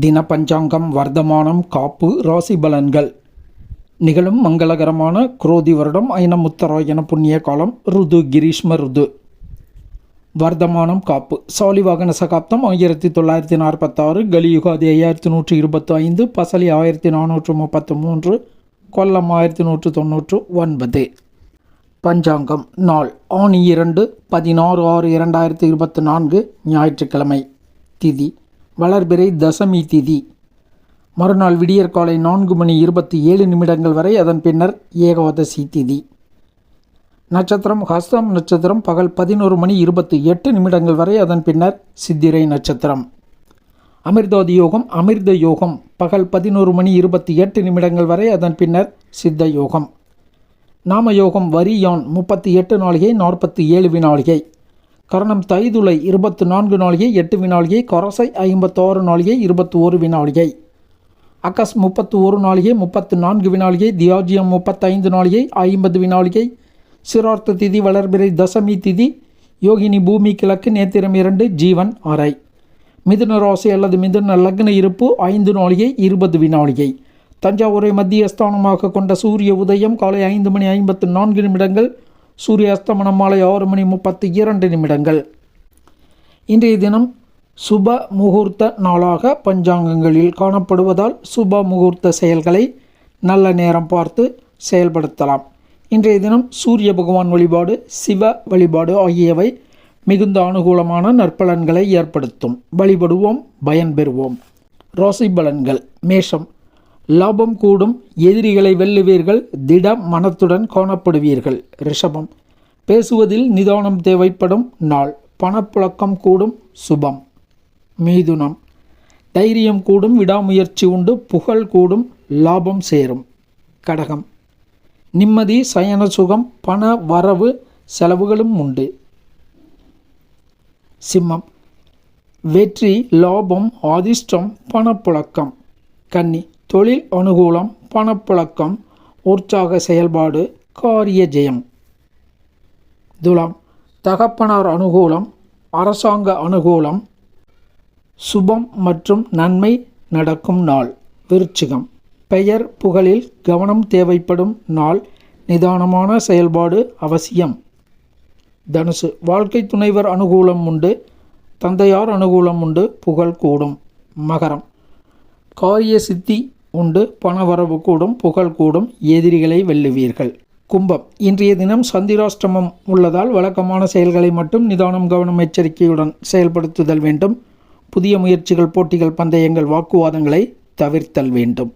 தின பஞ்சாங்கம் வர்த்தமானம் காப்பு ராசி பலன்கள் நிகழும் மங்களகரமான குரோதி வருடம் ஐனமுத்தராயன புண்ணிய காலம் ருது கிரீஷ்ம ருது. வர்த்தமானம் காப்பு. சாலிவாகன சகாப்தம் ஆயிரத்தி தொள்ளாயிரத்தி நாற்பத்தாறு. கலியுகாதி ஐயாயிரத்தி நூற்றி இருபத்தி ஐந்து பசலி ஆயிரத்தி நானூற்று முப்பத்து மூன்று. கொல்லம் ஆயிரத்தி நூற்று தொண்ணூற்று ஒன்பது. பஞ்சாங்கம் நாள். ஆணி இரண்டு பதினாறு ஆறு இரண்டாயிரத்தி இருபத்தி நான்கு ஞாயிற்றுக்கிழமை. திதி வளர்பிறை தசமி திதி. மறுநாள் விடியற்காலை நான்கு மணி இருபத்தி ஏழு நிமிடங்கள் வரை அதன் பின்னர் ஏகாதசி திதி. நட்சத்திரம் ஹஸ்தம் நட்சத்திரம் பகல் பதினோரு மணி இருபத்தி எட்டு நிமிடங்கள் வரை அதன் பின்னர் சித்திரை நட்சத்திரம். அமிர்தோதி யோகம் அமிர்த யோகம் பகல் பதினோரு மணி இருபத்தி எட்டு நிமிடங்கள் வரை அதன் பின்னர் சித்த யோகம். நாம யோகம் வரியான் முப்பத்தி எட்டு நாளிகை நாற்பத்தி ஏழு வினாளிகை. கரணம் தைதுளை இருபத்து நான்கு நாளிகை எட்டு வினாளிகை கொரசை ஐம்பத்தாறு நாளிகை இருபத்தி ஓரு வினாளிகை. அக்கஸ் முப்பத்து ஒரு நாளிகை முப்பத்து நான்கு வினாளிகை தியாஜியம் முப்பத்தைந்து நாளிகை ஐம்பது வினாளிகை. சிரார்த்த திதி வளர்பிறை தசமி திதி யோகினி பூமி கிழக்கு நேத்திரம் இரண்டு ஜீவன் அறை மிதுன ராசி அல்லது மிதுன லக்ன இருப்பு ஐந்து நாளிகை இருபது வினாளிகை. தஞ்சாவூரை மத்திய ஸ்தானமாக கொண்ட சூரிய உதயம் காலை ஐந்து மணி ஐம்பத்து நான்கு நிமிடங்கள் சூரிய அஸ்தமனம் மாலை ஆறு மணி முப்பத்தி இரண்டு நிமிடங்கள். இன்றைய தினம் சுப முகூர்த்த நாளாக பஞ்சாங்கங்களில் காணப்படுவதால் சுப முகூர்த்த செயல்களை நல்ல நேரம் பார்த்து செயல்படுத்தலாம். இன்றைய தினம் சூரிய பகவான் வழிபாடு சிவ வழிபாடு ஆகியவை மிகுந்த அனுகூலமான நற்பலன்களை ஏற்படுத்தும். வழிபடுவோம் பயன்பெறுவோம். ராசி பலன்கள் மேஷம் லாபம் கூடும் எதிரிகளை வெல்லுவீர்கள் திட மனத்துடன் காணப்படுவீர்கள். ரிஷபம். பேசுவதில் நிதானம் தேவைப்படும் நாள். பணப்புழக்கம் கூடும் சுபம். மீதுனம். தைரியம் கூடும் விடாமுயற்சி உண்டு புகழ் கூடும் லாபம் சேரும். கடகம். நிம்மதி சயன சுகம் பண வரவு செலவுகளும் உண்டு. சிம்மம். வெற்றி லாபம் அதிர்ஷ்டம் பணப்புழக்கம். கன்னி. தொழில் அனுகூலம் பணப்புழக்கம் உற்சாக செயல்பாடு காரிய ஜெயம். துலாம் தகப்பனார் அனுகூலம் அரசாங்க அனுகூலம் சுபம் மற்றும் நன்மை நடக்கும் நாள் விருச்சிகம். பெயர் புகழில் கவனம் தேவைப்படும் நாள் நிதானமான செயல்பாடு அவசியம். தனுசு வாழ்க்கை துணைவர் அனுகூலம் உண்டு தந்தையார் அனுகூலம் உண்டு புகழ் கூடும். மகரம் காரிய சித்தி உண்டு. பணவரவு கூடும் புகழ் கூடும் எதிரிகளை வெல்லுவீர்கள். கும்பம். இன்றைய தினம் சந்திராஷ்டமம் உள்ளதால் வழக்கமான செயல்களை மட்டும் நிதானம் கவனம் எச்சரிக்கையுடன் செயல்படுத்துதல் வேண்டும். புதிய முயற்சிகள் போட்டிகள் பந்தயங்கள் வாக்குவாதங்களை தவிர்த்தல் வேண்டும்.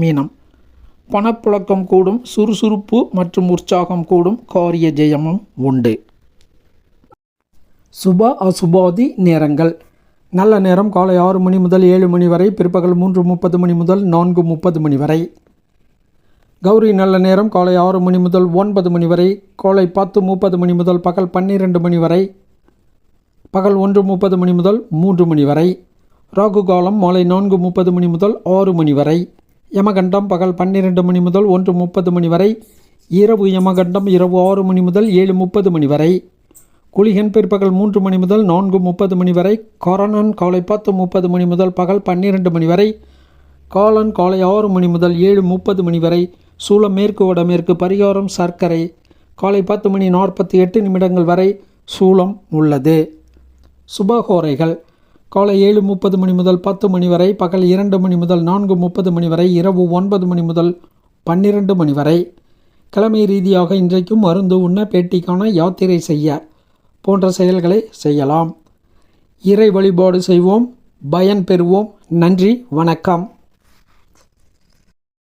மீனம். பணப்புழக்கம் கூடும் சுறுசுறுப்பு மற்றும் உற்சாகம் கூடும் காரிய ஜெயமும் உண்டு. சுப அசுபாதி நேரங்கள். நல்ல நேரம் காலை ஆறு மணி முதல் ஏழு மணி வரை பிற்பகல் மூன்று முப்பது மணி முதல் நான்கு முப்பது மணி வரை. கௌரி நல்ல நேரம் காலை ஆறு மணி முதல் ஒன்பது மணி வரை காலை பத்து முப்பது மணி முதல் பகல் பன்னிரெண்டு மணி வரை பகல் ஒன்று முப்பது மணி முதல் மூன்று மணி வரை ராகு காலம் மாலை நான்கு முப்பது மணி முதல் ஆறு மணி வரை யமகண்டம் பகல் பன்னிரெண்டு மணி முதல் ஒன்று முப்பது மணி வரை இரவு யமகண்டம் இரவு ஆறு மணி முதல் ஏழு முப்பது மணி வரை குளிகன் பிற்பகல் மூன்று மணி முதல் நான்கு முப்பது மணி வரை கொரோனன் காலை பத்து முப்பது மணி முதல் பகல் பன்னிரெண்டு மணி வரை காலன் காலை ஆறு மணி முதல் ஏழு முப்பது மணி வரை சூளம் மேற்கு வடமேற்கு பரிகாரம் சர்க்கரை காலை பத்து மணி நாற்பத்தி எட்டு நிமிடங்கள் வரை சூளம் உள்ளது. சுபகோரைகள். காலை ஏழு முப்பது மணி முதல் பத்து மணி வரை பகல் இரண்டு மணி முதல் நான்கு முப்பது மணி வரை இரவு ஒன்பது மணி முதல் பன்னிரண்டு மணி வரை. கிழமை ரீதியாக இன்றைக்கும் மருந்து உண்ண பேட்டிக்கான யாத்திரை செய்ய போன்ற செயல்களை செய்யலாம். இறை வழிபாடு செய்வோம். பயன் பெறுவோம். நன்றி. வணக்கம்.